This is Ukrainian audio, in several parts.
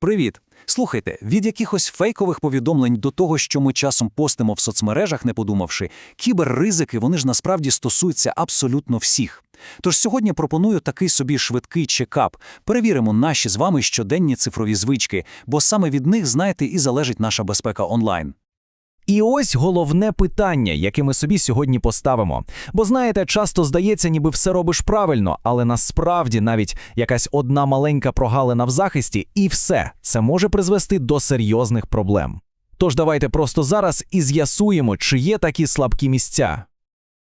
Привіт. Слухайте, від якихось фейкових повідомлень до того, що ми часом постимо в соцмережах, не подумавши, кіберризики вони ж насправді стосуються абсолютно всіх. Тож сьогодні пропоную такий собі швидкий чекап. Перевіримо наші з вами щоденні цифрові звички, бо саме від них, знаєте, і залежить наша безпека онлайн. І ось головне питання, яке ми собі сьогодні поставимо. Бо знаєте, часто здається, ніби все робиш правильно, але насправді навіть якась одна маленька прогалина в захисті, і все це може призвести до серйозних проблем. Тож давайте просто зараз і з'ясуємо, чи є такі слабкі місця.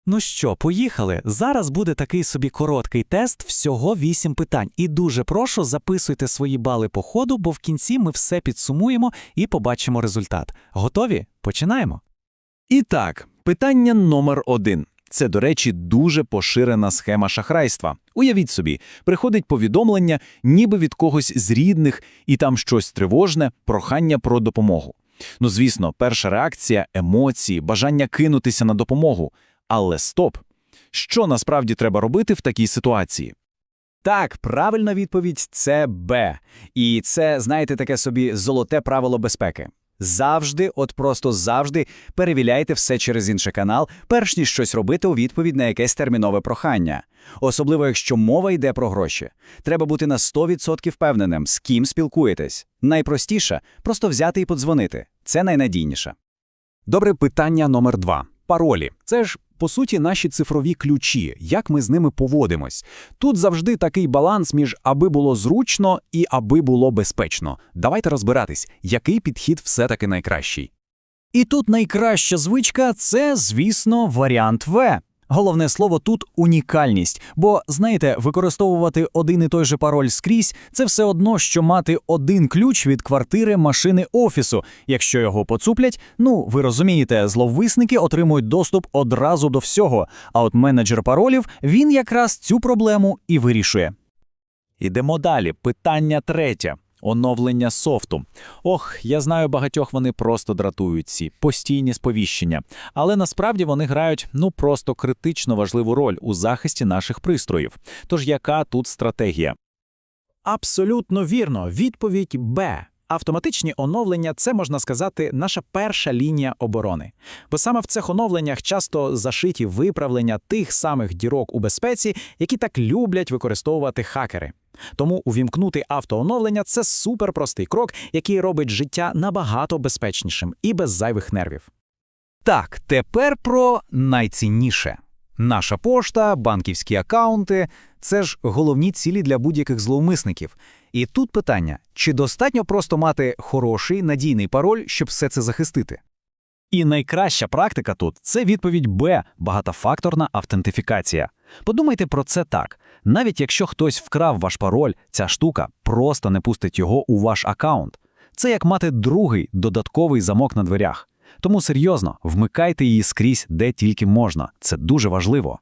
Ну що, поїхали. Зараз буде такий собі короткий тест, всього 8 питань. І дуже прошу, записуйте свої бали по ходу, бо в кінці ми все підсумуємо і побачимо результат. Готові? Починаємо. І так, питання номер один. Це, до речі, дуже поширена схема шахрайства. Уявіть собі, приходить повідомлення, ніби від когось з рідних, і там щось тривожне, прохання про допомогу. Ну, звісно, перша реакція емоції, бажання кинутися на допомогу. Але стоп! Що насправді треба робити в такій ситуації? Так, правильна відповідь це Б. І це, знаєте, таке собі золоте правило безпеки. Завжди, от просто завжди перевіряйте все через інший канал, перш ніж щось робити у відповідь на якесь термінове прохання. Особливо, якщо мова йде про гроші. Треба бути на 100% впевненим, з ким спілкуєтесь. Найпростіше – просто взяти і подзвонити. Це найнадійніше. Добре, питання номер два. Паролі. Це ж, по суті, наші цифрові ключі, як ми з ними поводимось. Тут завжди такий баланс між аби було зручно і аби було безпечно. Давайте розбиратись, який підхід все-таки найкращий. І тут найкраща звичка це, звісно, варіант В. Головне слово тут унікальність. Бо, знаєте, використовувати один і той же пароль скрізь це все одно, що мати один ключ від квартири, машини, офісу. Якщо його поцуплять, ну ви розумієте, зловисники отримують доступ одразу до всього. А от менеджер паролів він якраз цю проблему і вирішує. Ідемо далі. Питання третє. Оновлення софту. Ох, я знаю, багатьох вони просто дратують ці постійні сповіщення, але насправді вони грають ну просто критично важливу роль у захисті наших пристроїв. Тож яка тут стратегія? Абсолютно вірно. Відповідь Б. Автоматичні оновлення це можна сказати наша перша лінія оборони. Бо саме в цих оновленнях часто зашиті виправлення тих самих дірок у безпеці, які так люблять використовувати хакери. Тому увімкнути автооновлення це суперпростий крок, який робить життя набагато безпечнішим і без зайвих нервів. Так, тепер про найцінніше. Наша пошта, банківські акаунти це ж головні цілі для будь-яких зловмисників. І тут питання: чи достатньо просто мати хороший надійний пароль, щоб все це захистити? І найкраща практика тут це відповідь Б багатофакторна автентифікація. Подумайте про це так: навіть якщо хтось вкрав ваш пароль, ця штука просто не пустить його у ваш аккаунт. Це як мати другий додатковий замок на дверях. Тому серйозно, вмикайте її скрізь, де тільки можна. Це дуже важливо.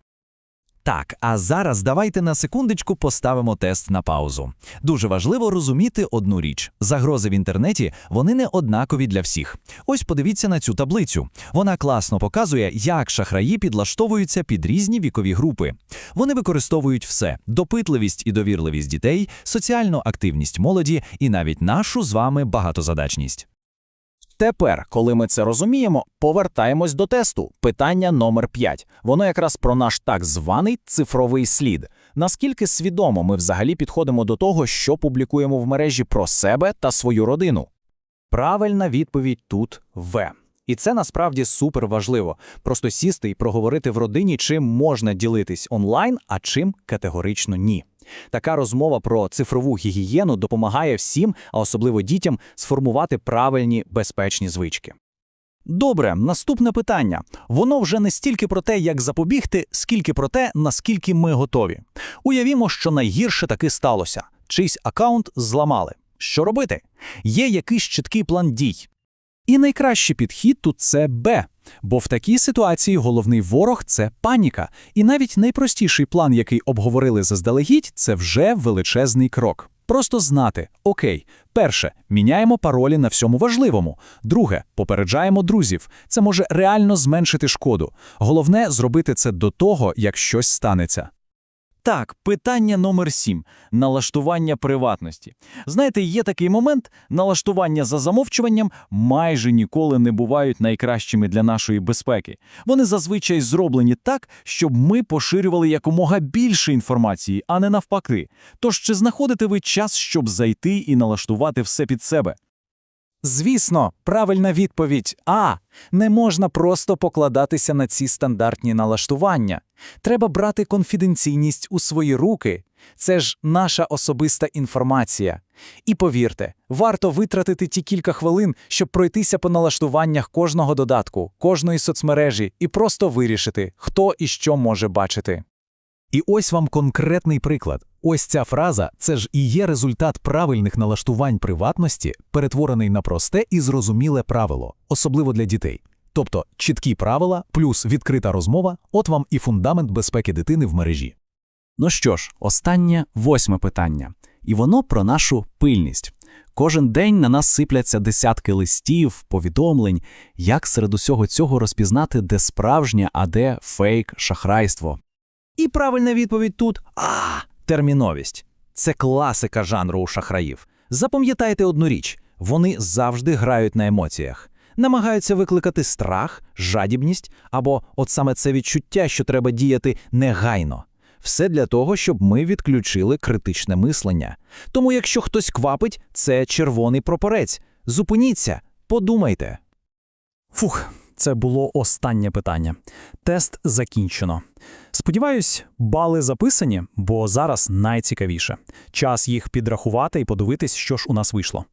Так, а зараз давайте на секундочку поставимо тест на паузу. Дуже важливо розуміти одну річ: загрози в інтернеті вони не однакові для всіх. Ось подивіться на цю таблицю. Вона класно показує, як шахраї підлаштовуються під різні вікові групи. Вони використовують все: допитливість і довірливість дітей, соціальну активність молоді і навіть нашу з вами багатозадачність. Тепер, коли ми це розуміємо, повертаємось до тесту. Питання номер 5. Воно якраз про наш так званий цифровий слід. Наскільки свідомо ми взагалі підходимо до того, що публікуємо в мережі про себе та свою родину? Правильна відповідь тут В. І це насправді супер важливо. Просто сісти і проговорити в родині, чим можна ділитись онлайн, а чим категорично ні. Така розмова про цифрову гігієну допомагає всім, а особливо дітям, сформувати правильні безпечні звички. Добре, наступне питання. Воно вже не стільки про те, як запобігти, скільки про те, наскільки ми готові. Уявімо, що найгірше таки сталося. Чийсь аккаунт зламали. Що робити? Є якийсь чіткий план дій. І найкращий підхід тут це Б. Бо в такій ситуації головний ворог це паніка. І навіть найпростіший план, який обговорили заздалегідь, це вже величезний крок. Просто знати, окей, перше, міняємо паролі на всьому важливому. Друге, попереджаємо друзів. Це може реально зменшити шкоду. Головне зробити це до того, як щось станеться. Так, питання номер сім – налаштування приватності. Знаєте, є такий момент, налаштування за замовчуванням майже ніколи не бувають найкращими для нашої безпеки. Вони зазвичай зроблені так, щоб ми поширювали якомога більше інформації, а не навпаки. Тож чи знаходите ви час, щоб зайти і налаштувати все під себе? Звісно, правильна відповідь А. Не можна просто покладатися на ці стандартні налаштування. Треба брати конфіденційність у свої руки. Це ж наша особиста інформація. І повірте, варто витратити ті кілька хвилин, щоб пройтися по налаштуваннях кожного додатку, кожної соцмережі і просто вирішити, хто і що може бачити. І ось вам конкретний приклад. Ось ця фраза це ж і є результат правильних налаштувань приватності, перетворений на просте і зрозуміле правило, особливо для дітей. Тобто чіткі правила плюс відкрита розмова от вам і фундамент безпеки дитини в мережі. Ну що ж, останнє восьме питання. І воно про нашу пильність. Кожен день на нас сипляться десятки листів, повідомлень, як серед усього цього розпізнати, де справжнє, а де фейк, шахрайство. І правильна відповідь тут – а, терміновість. Це класика жанру у шахраїв. Запам'ятайте одну річ – вони завжди грають на емоціях. Намагаються викликати страх, жадібність або от саме це відчуття, що треба діяти негайно. Все для того, щоб ми відключили критичне мислення. Тому якщо хтось квапить, це червоний прапорець. Зупиніться, подумайте. Фух, це було останнє питання. Тест закінчено. Сподіваюсь, бали записані, бо зараз найцікавіше. Час їх підрахувати і подивитись, що ж у нас вийшло.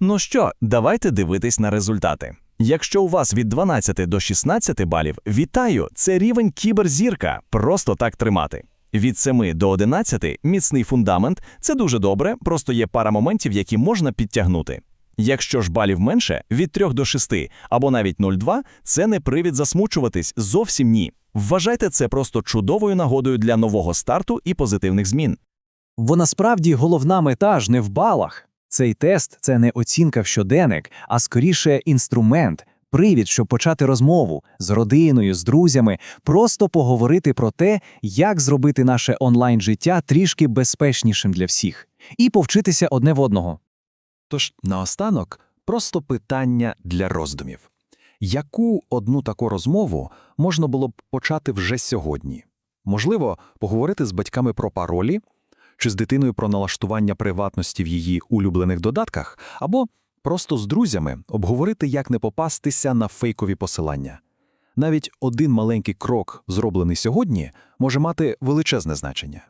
Ну що, давайте дивитись на результати. Якщо у вас від 12 до 16 балів, вітаю, це рівень кіберзірка, просто так тримати. Від 7 до 11 – міцний фундамент, це дуже добре, просто є пара моментів, які можна підтягнути. Якщо ж балів менше, від 3 до 6 або навіть 0,2 – це не привід засмучуватись, зовсім ні. Вважайте це просто чудовою нагодою для нового старту і позитивних змін. Бо насправді головна мета ж не в балах. Цей тест це не оцінка в щоденник, а скоріше інструмент, привід, щоб почати розмову з родиною, з друзями, просто поговорити про те, як зробити наше онлайн життя трішки безпечнішим для всіх, і повчитися одне в одного. Тож, наостанок, просто питання для роздумів. Яку одну таку розмову можна було б почати вже сьогодні? Можливо, поговорити з батьками про паролі, чи з дитиною про налаштування приватності в її улюблених додатках, або просто з друзями обговорити, як не попастися на фейкові посилання. Навіть один маленький крок, зроблений сьогодні, може мати величезне значення.